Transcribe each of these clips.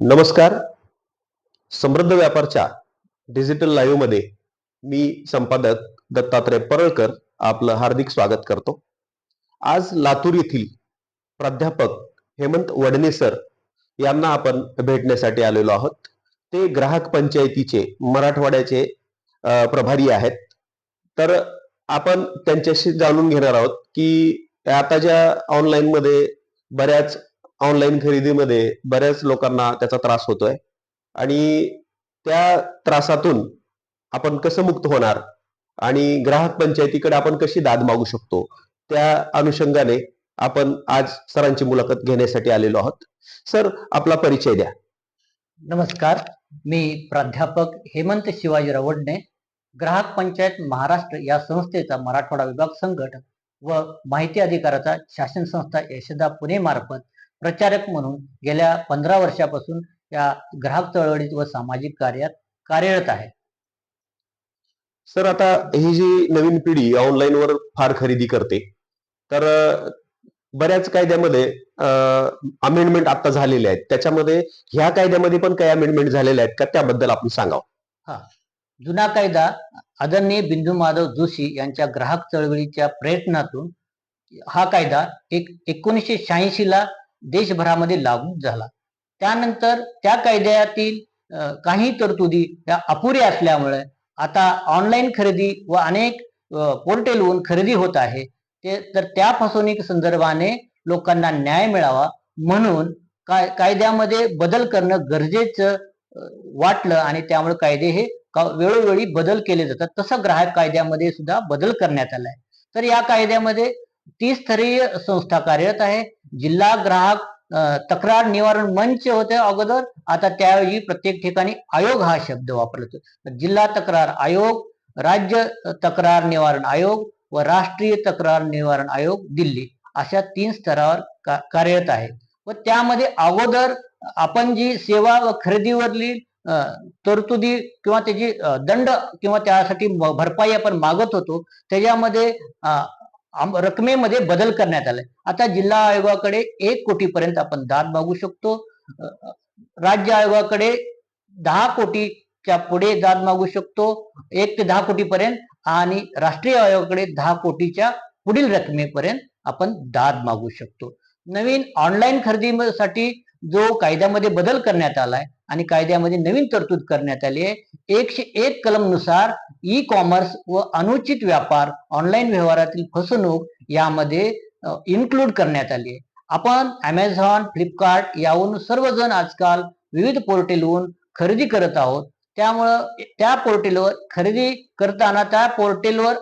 नमस्कार. समृद्ध व्यापारच्या डिजिटल लाईव्हमध्ये मी संपादक दत्तात्रय परळकर आपलं हार्दिक स्वागत करतो. आज लातूर येथील प्राध्यापक हेमंत वडनेसर यांना आपण भेटण्यासाठी आलेलो आहोत. ते ग्राहक पंचायतीचे मराठवाड्याचे प्रभारी आहेत. तर आपण त्यांच्याशी जाणून घेणार आहोत की आता ज्या ऑनलाईन मध्ये बऱ्याच ऑनलाईन खरेदीमध्ये बऱ्याच लोकांना त्याचा त्रास होतोय. आणि त्या त्रासातून आपण कसं मुक्त होणार? आणि ग्राहक पंचायतीकडे आपण कशी दाद मागू शकतो? त्या अनुषंगाने आपण आज सरांची मुलाखत घेण्यासाठी आलेलो आहोत. सर आपला परिचय द्या. नमस्कार. मी प्राध्यापक हेमंत शिवाजी रवडणे ग्राहक पंचायत महाराष्ट्र या संस्थेचा मराठवाडा विभाग संघटक व माहिती अधिकाराचा शासन संस्था यशदा पुणे मार्फत प्रचारक म्हणून गेल्या पंधरा वर्षापासून या ग्राहक चळवळीत व सामाजिक कार्यात कार्यरत आहे. सर आता ही जी नवीन पिढी ऑनलाईन वर फार खरेदी करते तर बऱ्याच कायद्यामध्ये अमेंडमेंट आता झालेल्या आहेत. त्याच्यामध्ये ह्या कायद्यामध्ये पण काही अमेंडमेंट झालेल्या आहेत का? त्याबद्दल आपण सांगावं. जुना कायदा आदरणीय बिंदू माधव जोशी यांच्या ग्राहक चळवळीच्या प्रयत्नातून हा कायदा एक एकोणीसशे शहाऐंशी ला देशभरामध्ये लागू झाला. त्यानंतर त्या कायद्यातील काही तरतुदी या अपुऱ्या असल्यामुळे आता ऑनलाईन खरेदी व अनेक पोर्टेलवरून खरेदी होत आहे. ते तर त्या फसवणूक संदर्भाने लोकांना न्याय मिळावा म्हणून काय कायद्यामध्ये बदल करणं गरजेचं वाटलं आणि त्यामुळे कायदे हे का- वेळोवेळी बदल केले जातात. तसं ग्राहक कायद्यामध्ये सुद्धा बदल करण्यात आलाय. तर या कायद्यामध्ये तीस स्तरीय संस्था कार्यरत आहे. जिल्हा ग्राहक तक्रार निवारण मंच होते अगोदर. आता त्याऐवजी प्रत्येक ठिकाणी आयोग हा शब्द वापरला जातो जिल्हा तक्रार आयोग राज्य तक्रार निवारण आयोग व राष्ट्रीय तक्रार निवारण आयोग दिल्ली अशा तीन स्तरावर का- कार्यरत आहे. व त्यामध्ये अगोदर आपण जी सेवा व खरेदीवरली तरतुदी किंवा त्याची दंड किंवा त्यासाठी भरपाई आपण मागत होतो त्याच्यामध्ये रकमेमध्ये बदल करण्यात आलाय. आता जिल्हा आयोगाकडे एक कोटीपर्यंत आपण दाद मागू शकतो. राज्य आयोगाकडे दहा कोटीच्या पुढे दाद मागू शकतो. एक ते दहा कोटीपर्यंत आणि राष्ट्रीय आयोगाकडे दहा कोटीच्या पुढील रकमेपर्यंत आपण दाद मागू शकतो. नवीन ऑनलाईन खरेदीसाठी जो कायद्यामध्ये बदल करण्यात आलाय आणि कायद्यामध्ये नवीन तरतूद करण्यात आली आहे एकशे एक कलमनुसार ई कॉमर्स व अनुचित व्यापार ऑनलाईन व्यवहारातील फसवणूक यामध्ये इन्क्लूड करण्यात आली आपण अमेझॉन फ्लिपकार्ट यावरून सर्वजण आजकाल विविध पोर्टेलवरून खरेदी करत आहोत. त्यामुळं त्या पोर्टेलवर खरेदी करताना त्या पोर्टेलवर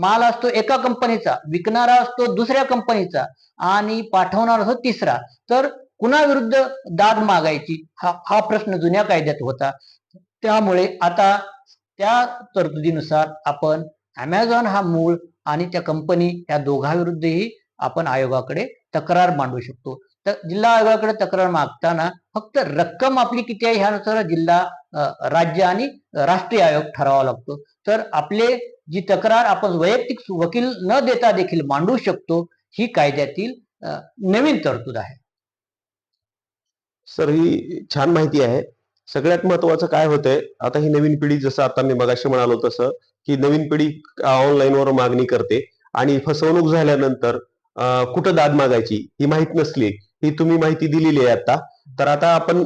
माल असतो एका कंपनीचा विकणारा असतो दुसऱ्या कंपनीचा आणि पाठवणारा असतो तिसरा. तर कुणाविरुद्ध दाद मागायची? हा हा प्रश्न जुन्या कायद्यात होता. त्यामुळे आता त्या तरतुदीनुसार आपण अमेझॉन हा मूळ आणि त्या कंपनी या दोघांविरुद्धही आपण आयोगाकडे तक्रार मांडू शकतो. तर जिल्हा आयोगाकडे तक्रार मागताना फक्त रक्कम आपली किती आहे ह्यानुसार जिल्हा राज्य आणि राष्ट्रीय आयोग ठरावा लागतो. तर आपले जी तक्रार आपण वैयक्तिक वकील न देता देखील मांडू शकतो ही कायद्यातील नवीन तरतूद आहे. सर ही छान माहिती आहे. सगळ्यात महत्वाचं काय होतंय आता ही नवीन पिढी जसं आता मी मगाशी म्हणालो तसं की नवीन पिढी ऑनलाईनवर मागणी करते आणि फसवणूक झाल्यानंतर कुठं दाद मागायची ही माहीत नसली ही तुम्ही माहिती दिलेली आहे आता. तर आता आपण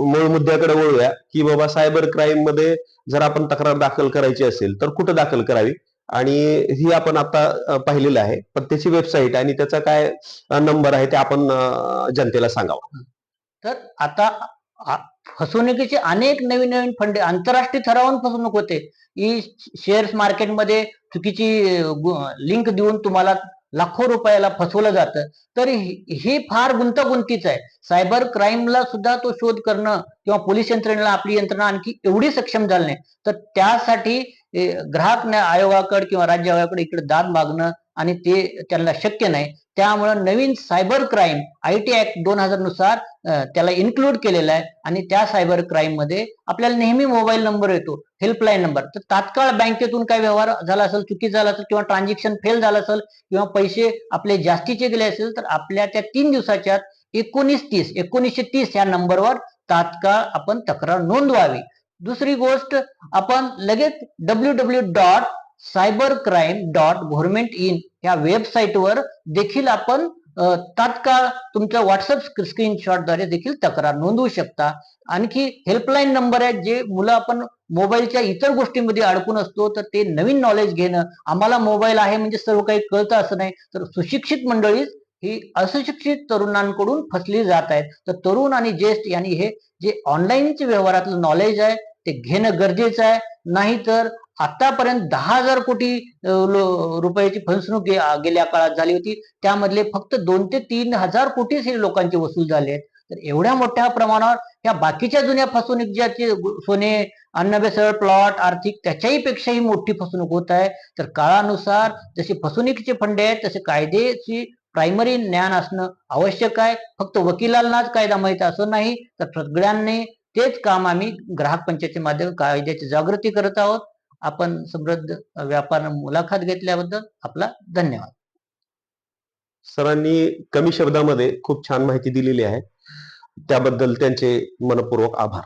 मूळ मुद्द्याकडे वळूया की बाबा सायबर क्राईममध्ये जर आपण तक्रार दाखल करायची असेल तर कुठं दाखल करावी? आणि ही आपण आता पाहिलेलं आहे पण त्याची वेबसाईट आणि त्याचा काय नंबर आहे ते आपण जनतेला सांगावं. तर आता फसवणुकीचे अनेक नवीन नवीन फंडे आंतरराष्ट्रीय थरावरून फसवणूक होते. ही शेअर्स मार्केटमध्ये चुकीची लिंक देऊन तुम्हाला लाखो रुपयाला फसवलं जातं. तर ही फार गुंतागुंतीच आहे. सायबर क्राईमला सुद्धा तो शोध करणं किंवा पोलीस यंत्रणेला आपली यंत्रणा आणखी एवढी सक्षम झाली नाही. तर त्यासाठी ए, ग्राहक न्याय आयोगाकडे किंवा राज्य आयोगाकडे इकडे दाद मागणं आणि ते त्यांना शक्य नाही. त्यामुळे नवीन cyber crime I T act दोन हजारनुसार त्याला इन्क्लूड केलेला आहे आणि त्या सायबर क्राईममध्ये आपल्याला नेहमी मोबाईल नंबर येतो हेल्पलाईन नंबर. तर तात्काळ बँकेतून काही व्यवहार झाला असेल चुकी झाला असेल किंवा ट्रान्झॅक्शन फेल झालं असेल किंवा पैसे आपले जास्तीचे गेले असेल तर आपल्या त्या तीन दिवसाच्या एकोणीस तीस एकोणीसशे तीस या नंबरवर तात्काळ आपण तक्रार नोंदवावी. दुसरी गोष्ट आपण लगेच W W dot cyber crime dot government in या वेबसाईटवर देखील आपण तात्काळ तुमच्या व्हॉट्सअप स्क्रीनशॉटद्वारे देखील तक्रार नोंदवू शकता. आणखी हेल्पलाईन नंबर आहेत जे मुलं आपण मोबाईलच्या इतर गोष्टींमध्ये अडकून असतो तर ते नवीन नॉलेज घेणं. आम्हाला मोबाईल आहे म्हणजे सर्व काही कळतं असं नाही तर सुशिक्षित मंडळी ही अशिक्षित तरुणांकडून फसली जात आहेत. तर तरुण आणि ज्येष्ठ यांनी हे जे ऑनलाईनचे व्यवहारातलं नॉलेज आहे ते घेणं गरजेचं आहे. नाहीतर आतापर्यंत दहा हजार कोटी लो- रुपयाची फसवणूक गेल्या काळात झाली होती. त्यामधले फक्त दोन ते तीन हजार कोटीच हे लोकांचे वसूल झाले आहेत. तर एवढ्या मोठ्या प्रमाणावर या बाकीच्या जुन्या फसवणूक ज्याचे सोने अन्नबेसळ प्लॉट आर्थिक त्याच्याही पेक्षाही मोठी फसवणूक होत आहे. तर काळानुसार जसे फसवणुकीचे फंडे आहेत तसे कायद्याची प्रायमरी ज्ञान असणं आवश्यक आहे. फक्त वकिलांनाच कायदा माहीत असं नाही तर सगळ्यांनी तेच काम आम्ही ग्राहक पंचायती माध्यम कायद्याची जागृती करत आहोत. आपण समृद्ध व्यापार मुलाखत घेतल्याबद्दल आपला धन्यवाद. सरांनी कमी शब्दामध्ये खूप छान माहिती दिलेली आहे. त्याबद्दल त्यांचे मनपूर्वक आभार.